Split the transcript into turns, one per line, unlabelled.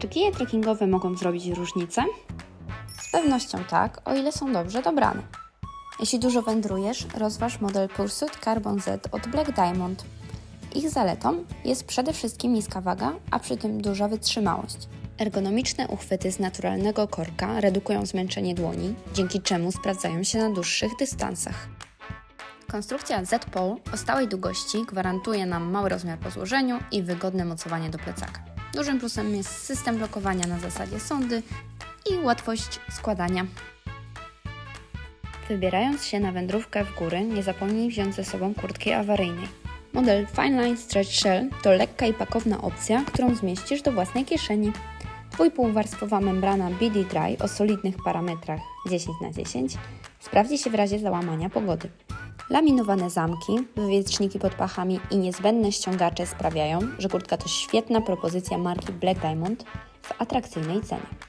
Czy kije trekkingowe mogą zrobić różnicę? Z pewnością tak, o ile są dobrze dobrane. Jeśli dużo wędrujesz, rozważ model Pursuit Carbon Z od Black Diamond. Ich zaletą jest przede wszystkim niska waga, a przy tym duża wytrzymałość. Ergonomiczne uchwyty z naturalnego korka redukują zmęczenie dłoni, dzięki czemu sprawdzają się na dłuższych dystansach. Konstrukcja Z-Pole o stałej długości gwarantuje nam mały rozmiar po złożeniu i wygodne mocowanie do plecaka. Dużym plusem jest system blokowania na zasadzie sondy i łatwość składania. Wybierając się na wędrówkę w góry, nie zapomnij wziąć ze sobą kurtki awaryjnej. Model Fine Line Stretch Shell to lekka i pakowna opcja, którą zmieścisz do własnej kieszeni. Dwójpółwarstwowa membrana BD Dry o solidnych parametrach 10x10 sprawdzi się w razie załamania pogody. Laminowane zamki, wywieczniki pod pachami i niezbędne ściągacze sprawiają, że kurtka to świetna propozycja marki Black Diamond w atrakcyjnej cenie.